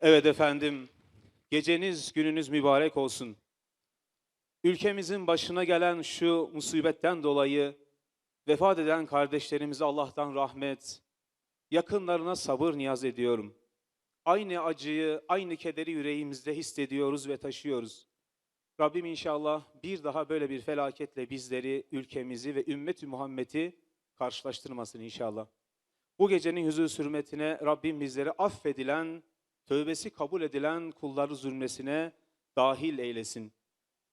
Evet efendim, geceniz gününüz mübarek olsun. Ülkemizin başına gelen şu musibetten dolayı vefat eden kardeşlerimize Allah'tan rahmet, yakınlarına sabır niyaz ediyorum. Aynı acıyı, aynı kederi yüreğimizde hissediyoruz ve taşıyoruz. Rabbim inşallah bir daha böyle bir felaketle bizleri, ülkemizi ve ümmeti Muhammed'i karşılaştırmasın inşallah. Bu gecenin huzur hürmetine Rabbim bizleri affedilen, tövbesi kabul edilen kulları zümresine dahil eylesin.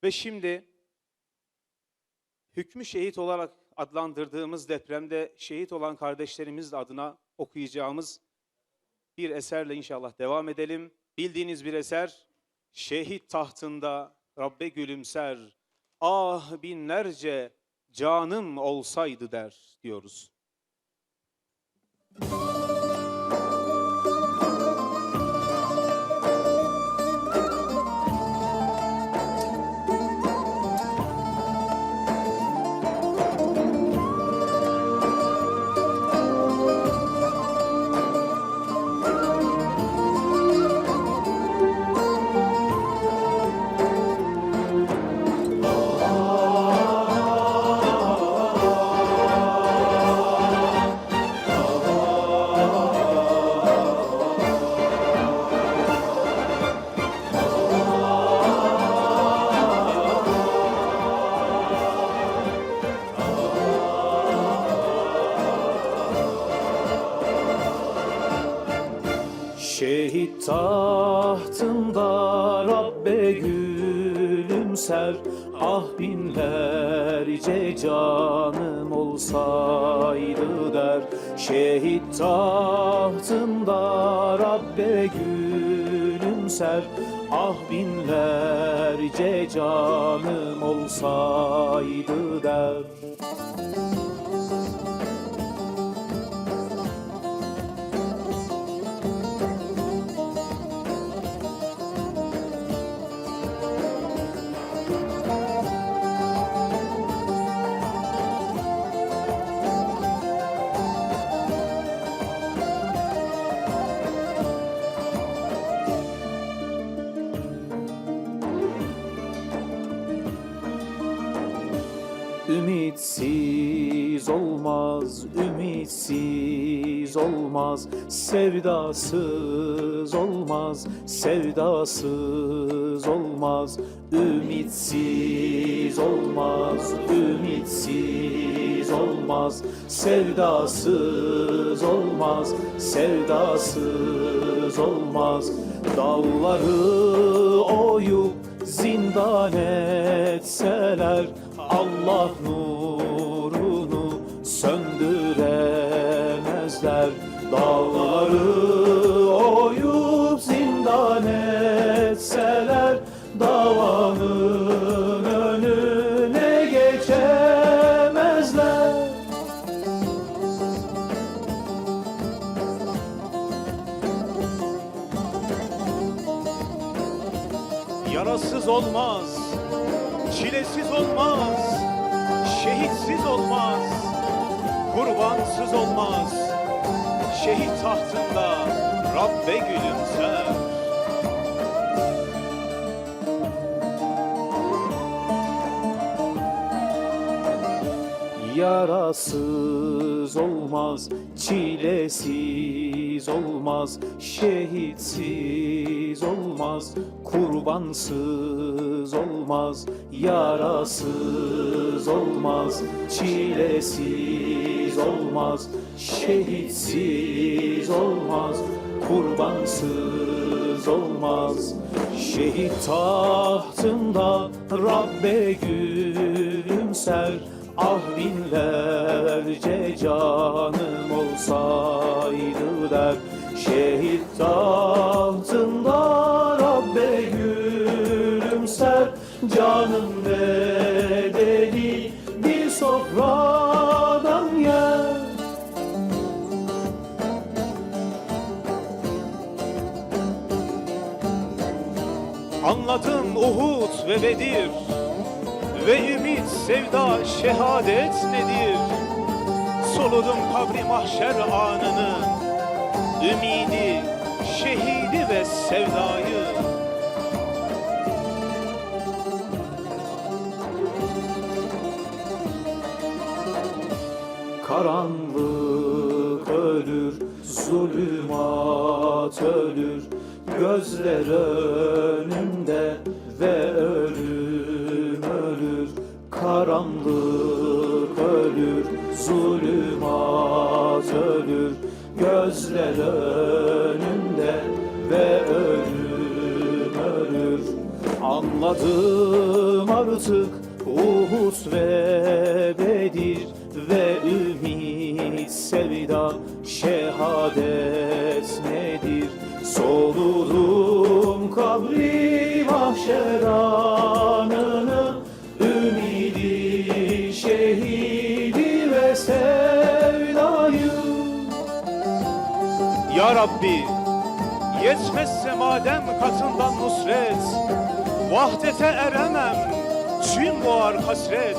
Ve şimdi hükmü şehit olarak adlandırdığımız depremde şehit olan kardeşlerimiz adına okuyacağımız bir eserle inşallah devam edelim. Bildiğiniz bir eser, şehit tahtında Rabbe gülümser, ah binlerce canım olsaydı der diyoruz. Şehit tahtında Rabbe gülümser. Ah binlerce canım olsaydı der. Şehit tahtında Rabbe gülümser. Ah binlerce canım olsaydı der Ümitsiz olmaz, ümitsiz olmaz, sevdasız olmaz, sevdasız olmaz, ümitsiz olmaz, ümitsiz olmaz, sevdasız olmaz, sevdasız olmaz, dağları oyup zindan etseler Allah nurunu söndüremezler. Dağları oyup zindan etseler Davanın önüne geçemezler. Yarasız olmaz, çilesiz olmaz, şehitsiz olmaz, kurbansız olmaz. Şehit tahtında Rabbe gülümser. Yarasız olmaz, çilesiz olmaz, şehitsiz olmaz, kurbansız olmaz, yarasız olmaz, çilesiz olmaz, şehitsiz olmaz, kurbansız olmaz. Şehit tahtında Rabbe gülümser, Ah binlerce canım olsaydı der Şehit tahtında Rabbe gülümser. Canım bedeli bir sofradan yer Anladım Uhud ve Bedir ve ümit, sevda, şehadet nedir? Soludum kabri mahşer anını Ümidi, şehidi ve sevdayı. Karanlık ölür, zulümat ölür Gözler önümde ve ölür Karanlık ölür, zulümat ölür Gözler önümde ve ölüm ölür Anladım artık Uhud ve Bedir ve ümit sevda şehadet nedir? Soludum kabri mahşer Ya Rabbi, yetmezse madem katından nusret, vahdete eremem, çün boğar hasret.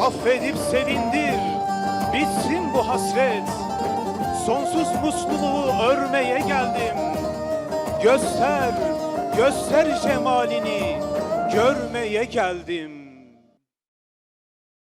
Affedip sevindir, bitsin bu hasret. Sonsuz mutluluğu örmeye geldim. Göster, göster cemalini, görmeye geldim.